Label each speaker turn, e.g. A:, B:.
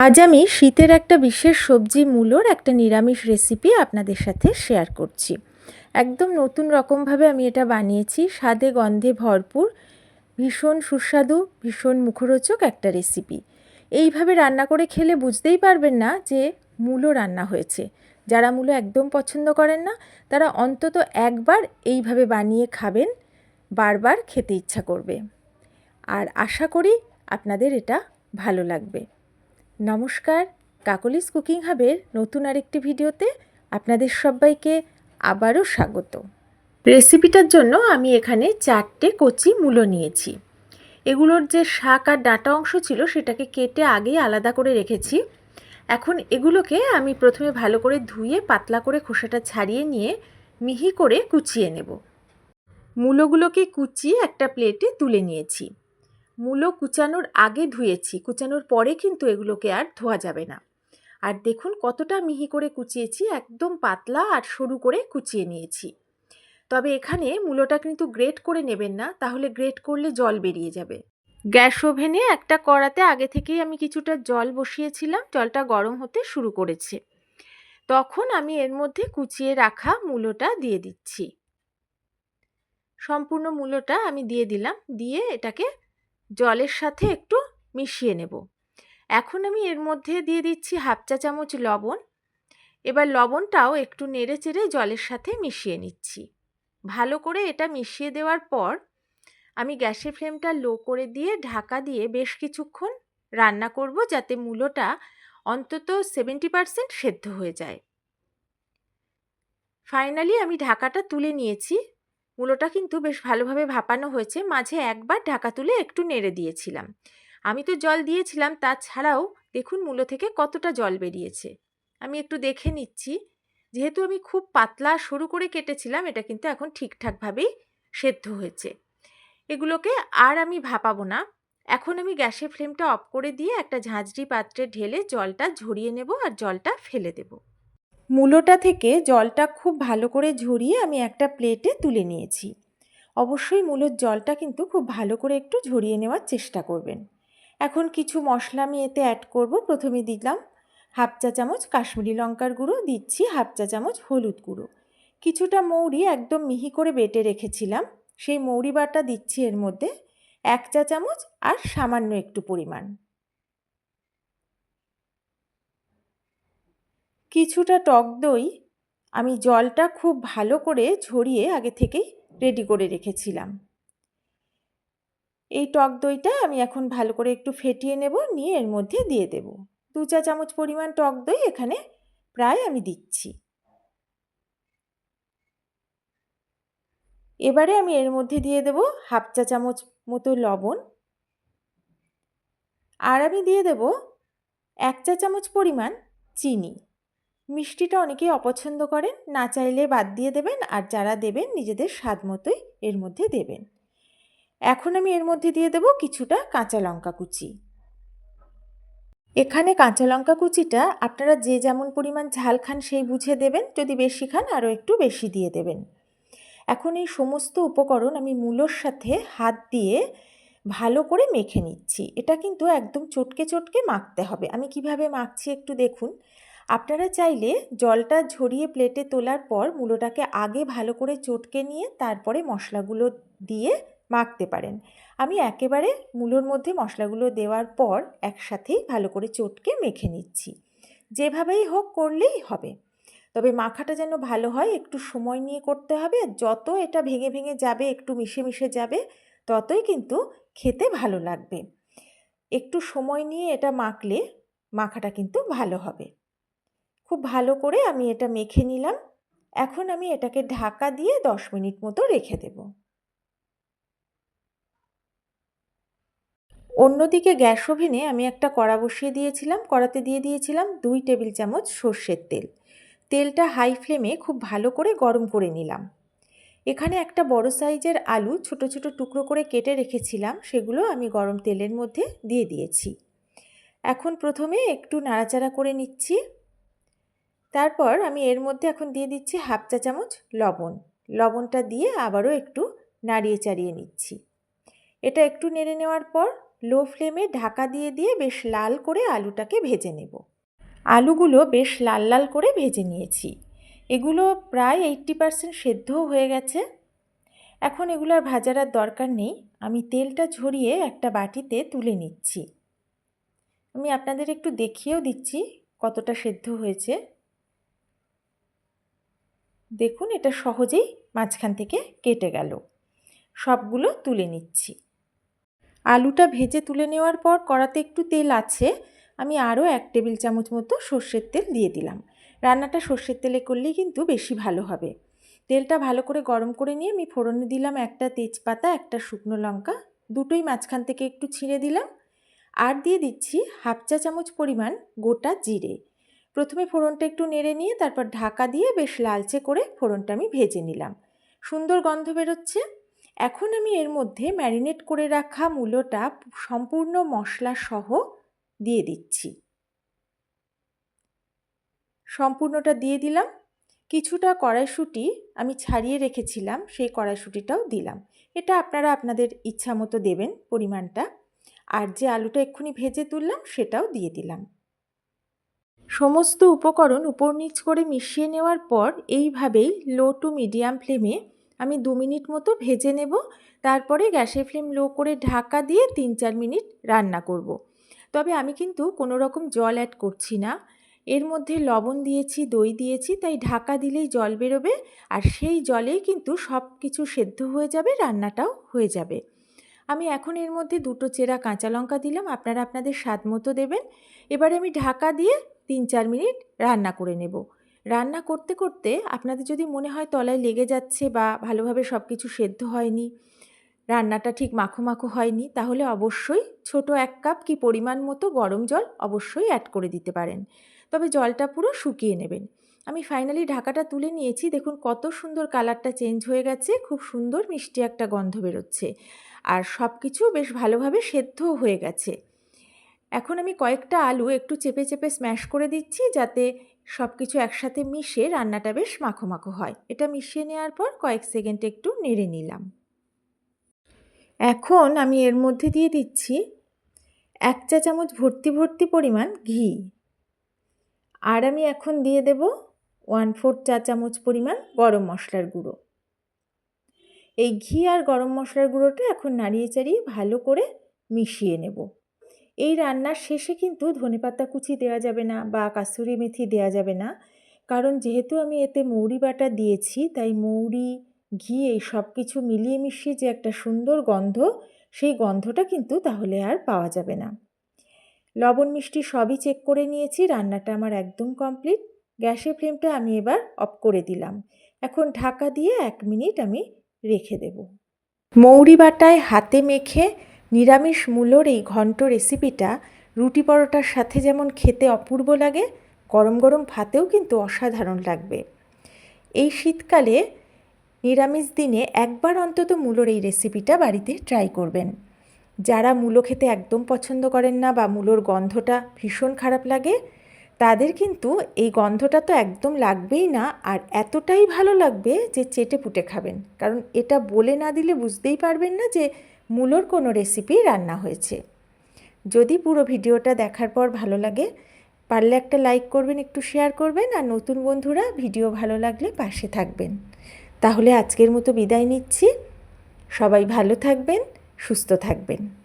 A: আজ আমি শীতের একটা বিশেষ সবজি মূলোর একটা নিরামিষ রেসিপি আপনাদের সাথে শেয়ার করছি। একদম নতুন রকমভাবে আমি এটা বানিয়েছি, স্বাদে গন্ধে ভরপুর, ভীষণ সুস্বাদু, ভীষণ মুখরোচক একটা রেসিপি এইভাবে রান্না করে খেলে বুঝতেই পারবেন না যে মূলো রান্না হয়েছে। যারা মূলো একদম পছন্দ করেন না, তারা অন্তত একবার এইভাবে বানিয়ে খাবেন, বারবার খেতে ইচ্ছা করবে। আর আশা করি আপনাদের এটা ভালো লাগবে। নমস্কার, কাকলিস কুকিং হাবের নতুন আরেকটি ভিডিওতে আপনাদের সবাইকে আবারও স্বাগত। রেসিপিটার জন্য আমি এখানে চারটে কচি মূলো নিয়েছি। এগুলোর যে শাক আর ডাটা অংশ ছিল সেটাকে কেটে আগেই আলাদা করে রেখেছি। এখন এগুলোকে আমি প্রথমে ভালো করে ধুয়ে পাতলা করে খোসাটা ছাড়িয়ে নিয়ে মিহি করে কুচিয়ে নেব। মূলোগুলোকে কুচিয়ে একটা প্লেটে তুলে নিয়েছি। মূলো কুচানোর আগে ধুয়েছি, কুচানোর পরে কিন্তু এগুলোকে আর ধোয়া যাবে না। আর দেখুন কতটা মিহি করে কুচিয়েছি, একদম পাতলা আর সরু করে কুচিয়ে নিয়েছি। তবে এখানে মূলোটা কিন্তু গ্রেট করে নেবেন না, তাহলে গ্রেট করলে জল বেরিয়ে যাবে। গ্যাস ওভেনে একটা কড়াতে আগে থেকেই আমি কিছুটা জল বসিয়েছিলাম, জলটা গরম হতে শুরু করেছে। তখন আমি এর মধ্যে কুচিয়ে রাখা মূলোটা দিয়ে দিচ্ছি। সম্পূর্ণ মূলোটা আমি দিয়ে দিলাম, দিয়ে এটাকে জলের সাথে একটু মিশিয়ে নেব। এখন আমি এর মধ্যে দিয়ে দিচ্ছি হাফ চা চামচ লবণ। এবার লবণটাও একটু নেড়ে চেড়ে জলের সাথে মিশিয়ে নিচ্ছি। ভালো করে এটা মিশিয়ে দেওয়ার পর আমি গ্যাসের ফ্লেমটা লো করে দিয়ে ঢাকা দিয়ে বেশ কিছুক্ষণ রান্না করব যাতে মূলোটা অন্তত সেভেন্টি পারসেন্ট সেদ্ধ হয়ে যায়। ফাইনালি আমি ঢাকাটা তুলে নিয়েছি। মূলোটা কিন্তু বেশ ভালোভাবে ভাপানো হয়েছে। মাঝে একবার ঢাকা তুলে একটু নেড়ে দিয়েছিলাম। আমি তো জল দিয়েছিলাম, তাছাড়াও দেখুন মূলো থেকে কতটা জল বেরিয়েছে। আমি একটু দেখে নিচ্ছি। যেহেতু আমি খুব পাতলা সরু করে কেটেছিলাম, এটা কিন্তু এখন ঠিকঠাকভাবেই সেদ্ধ হয়েছে। এগুলোকে আর আমি ভাপাবো না। এখন আমি গ্যাসের ফ্লেমটা অফ করে দিয়ে একটা ঝাঁঝরি পাত্রে ঢেলে জলটা ঝরিয়ে নেব আর জলটা ফেলে দেবো। মূলোটা থেকে জলটা খুব ভালো করে ঝরিয়ে আমি একটা প্লেটে তুলে নিয়েছি। অবশ্যই মূলোর জলটা কিন্তু খুব ভালো করে একটু ঝরিয়ে নেওয়ার চেষ্টা করবেন। এখন কিছু মশলা আমি এতে অ্যাড করব। প্রথমে দিলাম হাফ চা চামচ কাশ্মীরি লঙ্কার গুঁড়ো, দিচ্ছি হাফ চা চামচ হলুদ গুঁড়ো। কিছুটা মৌরি একদম মিহি করে বেটে রেখেছিলাম। সেই মৌরি বাটা দিচ্ছি এর মধ্যে এক চা চামচ আর সামান্য একটু পরিমাণ। কিছুটা টক দই আমি জলটা খুব ভালো করে ঝরিয়ে আগে থেকেই রেডি করে রেখেছিলাম। এই টক দইটা আমি এখন ভালো করে একটু ফেটিয়ে নেব, নিয়ে এর মধ্যে দিয়ে দেব। দু চা চামচ পরিমাণ টক দই এখানে প্রায় আমি দিচ্ছি। এবারে আমি এর মধ্যে দিয়ে দেব হাফ চা চামচ মতো লবণ। আর আমি দিয়ে দেব এক চা চামচ পরিমাণ চিনি। মিষ্টিটা অনেকেই অপছন্দ করেন, না চাইলে বাদ দিয়ে দেবেন আর যারা দেবেন নিজেদের স্বাদ মতোই এর মধ্যে দেবেন। এখন আমি এর মধ্যে দিয়ে দেব কিছুটা কাঁচা লঙ্কা কুচি। এখানে কাঁচা লঙ্কা কুচিটা আপনারা যে যেমন পরিমাণ ঝাল খান সেই বুঝে দেবেন, যদি বেশি খান আরও একটু বেশি দিয়ে দেবেন। এখন এই সমস্ত উপকরণ আমি মূলোর সাথে হাত দিয়ে ভালো করে মেখে নিচ্ছি। এটা কিন্তু একদম চটকে চটকে মাখতে হবে। আমি কীভাবে মাখছি একটু দেখুন। আপনারা চাইলে জলটা ঝরিয়ে প্লেটে তোলার পর মূলোটাকে আগে ভালো করে চটকে নিয়ে তারপরে মশলাগুলো দিয়ে মাখতে পারেন। আমি একেবারে মূলোর মধ্যে মশলাগুলো দেওয়ার পর একসাথেই ভালো করে চটকে মেখে নিচ্ছি। যেভাবেই হোক করলেই হবে। তবে মাখাটা যেন ভালো হয়, একটু সময় নিয়ে করতে হবে। আর যত এটা ভেঙে ভেঙে যাবে, একটু মিশে মিশে যাবে, ততই কিন্তু খেতে ভালো লাগবে। একটু সময় নিয়ে এটা মাখলে মাখাটা কিন্তু ভালো হবে। খুব ভালো করে আমি এটা মেখে নিলাম। এখন আমি এটাকে ঢাকা দিয়ে দশ মিনিট মতো রেখে দেব। অন্যদিকে গ্যাস ওভেনে আমি একটা কড়া বসিয়ে দিয়েছিলাম। কড়াতে দিয়ে দিয়েছিলাম দুই টেবিল চামচ সর্ষের তেল। তেলটা হাই ফ্লেমে খুব ভালো করে গরম করে নিলাম। এখানে একটা বড় সাইজের আলু ছোট ছোট টুকরো করে কেটে রেখেছিলাম। সেগুলো আমি গরম তেলের মধ্যে দিয়ে দিয়েছি। এখন প্রথমে একটু নাড়াচাড়া করে নিচ্ছি। তারপর আমি এর মধ্যে এখন দিয়ে দিচ্ছি হাফ চা চামচ লবণ। লবণটা দিয়ে আবারও একটু নাড়িয়ে চাড়িয়ে নিচ্ছি। এটা একটু নেড়ে নেওয়ার পর লো ফ্লেমে ঢাকা দিয়ে দিয়ে বেশ লাল করে আলুটাকে ভেজে নেব। আলুগুলো বেশ লাল লাল করে ভেজে নিয়েছি। এগুলো প্রায় এইট্টি পারসেন্ট সেদ্ধও হয়ে গেছে। এখন এগুলো আর ভাজার আর দরকার নেই। আমি তেলটা ঝরিয়ে একটা বাটিতে তুলে নিচ্ছি। আমি আপনাদের একটু দেখিয়েও দিচ্ছি কতটা সেদ্ধ হয়েছে। দেখুন, এটা সহজেই মাঝখান থেকে কেটে গেল। সবগুলো তুলে নিচ্ছি। আলুটা ভেজে তুলে নেওয়ার পর কড়াতে একটু তেল আছে, আমি আরও এক টেবিল চামচ মতো সর্ষের তেল দিয়ে দিলাম। রান্নাটা সর্ষের তেলে করলেই কিন্তু বেশি ভালো হবে। তেলটা ভালো করে গরম করে নিয়ে আমি ফোড়নে দিলাম একটা তেজপাতা, একটা শুকনো লঙ্কা, দুটোই মাঝখান থেকে একটু ছিঁড়ে দিলাম। আর দিয়ে দিচ্ছি হাফ চা চামচ পরিমাণ গোটা জিরে। প্রথমে ফোড়নটা একটু নেড়ে নিয়ে তারপর ঢাকা দিয়ে বেশ লালচে করে ফোড়নটা আমি ভেজে নিলাম। সুন্দর গন্ধ বেরোচ্ছে। এখন আমি এর মধ্যে ম্যারিনেট করে রাখা মূলোটা সম্পূর্ণ মশলা সহ দিয়ে দিচ্ছি। সম্পূর্ণটা দিয়ে দিলাম। কিছুটা কড়াইশুঁটি আমি ছাড়িয়ে রেখেছিলাম, সেই কড়াইশুঁটিটাও দিলাম। এটা আপনারা আপনাদের ইচ্ছা মতো দেবেন পরিমাণটা। আর যে আলুটা এক্ষুনি ভেজে তুললাম, সেটাও দিয়ে দিলাম। সমস্ত উপকরণ উপর নিচ করে মিশিয়ে নেওয়ার পর এইভাবেই লো টু মিডিয়াম ফ্লেমে আমি দু মিনিট মতো ভেজে নেব। তারপরে গ্যাসের ফ্লেম লো করে ঢাকা দিয়ে তিন চার মিনিট রান্না করব। তবে আমি কিন্তু কোনো রকম জল অ্যাড করছি না। এর মধ্যে লবণ দিয়েছি, দই দিয়েছি, তাই ঢাকা দিলেই জল বেরোবে আর সেই জলেই কিন্তু সব কিছু সেদ্ধ হয়ে যাবে, রান্নাটাও হয়ে যাবে। আমি এখন এর মধ্যে দুটো চেরা কাঁচা লঙ্কা দিলাম, আপনারা আপনাদের স্বাদ মতো দেবেন। এবারে আমি ঢাকা দিয়ে তিন চার মিনিট রান্না করে নেব। রান্না করতে করতে আপনাদের যদি মনে হয় তলায় লেগে যাচ্ছে বা ভালোভাবে সব কিছু সেদ্ধ হয়নি, রান্নাটা ঠিক মাখো মাখো হয়নি, তাহলে অবশ্যই ছোট এক কাপ কি পরিমাণ মতো গরম জল অবশ্যই অ্যাড করে দিতে পারেন। তবে জলটা পুরো শুকিয়ে নেবেন। আমি ফাইনালি ঢাকাটা তুলে নিয়েছি। দেখুন কত সুন্দর কালারটা চেঞ্জ হয়ে গেছে, খুব সুন্দর মিষ্টি একটা গন্ধ বেরোচ্ছে। আর সব কিছু বেশ ভালোভাবে সেদ্ধও হয়ে গেছে। এখন আমি কয়েকটা আলু একটু চেপে চেপে স্ম্যাশ করে দিচ্ছি যাতে সব কিছু একসাথে মিশে রান্নাটা বেশ মাখো মাখো হয়। এটা মিশিয়ে নেওয়ার পর কয়েক সেকেন্ড একটু নেড়ে নিলাম। এখন আমি এর মধ্যে দিয়ে দিচ্ছি এক চা চামচ ভর্তি ভর্তি পরিমাণ ঘি। আর আমি এখন দিয়ে দেব ওয়ান ফোর চা চামচ পরিমাণ গরম মশলার গুঁড়ো। এই ঘি আর গরম মশলার গুঁড়োটা এখন নাড়িয়ে চাড়িয়ে ভালো করে মিশিয়ে নেব। এই রান্নার শেষে কিন্তু ধনেপাতা কুচি দেওয়া যাবে না বা কাসুরি মেথি দেওয়া যাবে না। কারণ যেহেতু আমি এতে মৌরি বাটা দিয়েছি, তাই মৌরি, ঘি এই সব কিছু মিলিয়ে মিশিয়ে যে একটা সুন্দর গন্ধ, সেই গন্ধটা কিন্তু তাহলে আর পাওয়া যাবে না। লবণ মিষ্টি সবই চেক করে নিয়েছি, রান্নাটা আমার একদম কমপ্লিট গ্যাসের ফ্লেমটা আমি এবার অফ করে দিলাম। এখন ঢাকা দিয়ে এক মিনিট আমি রেখে দেব। মৌরি বাটায় হাতে মেখে নিরামিষ মূলোর এই ঘন্ট রেসিপিটা রুটি পরোটার সাথে যেমন খেতে অপূর্ব লাগে, গরম গরম ভাতেও কিন্তু অসাধারণ লাগবে। এই শীতকালে নিরামিষ দিনে একবার অন্তত মূলোর এই রেসিপিটা বাড়িতে ট্রাই করবেন। যারা মূলো খেতে একদম পছন্দ করেন না বা মূলোর গন্ধটা ভীষণ খারাপ লাগে, তাদের কিন্তু এই গন্ধটা তো একদম লাগবেই না আর এতটাই ভালো লাগবে যে চেটে পুটে খাবেন। কারণ এটা বলে না দিলে বুঝতেই পারবেন না যে মূলোর কোনো রেসিপি রান্না হয়েছে। যদি পুরো ভিডিওটা দেখার পর ভালো লাগে, পারলে একটা লাইক করবেন, একটু শেয়ার করবেন, আর নতুন বন্ধুরা ভিডিও ভালো লাগলে পাশে থাকবেন। তাহলে আজকের মতো বিদায় নিচ্ছি। সবাই ভালো থাকবেন, সুস্থ থাকবেন।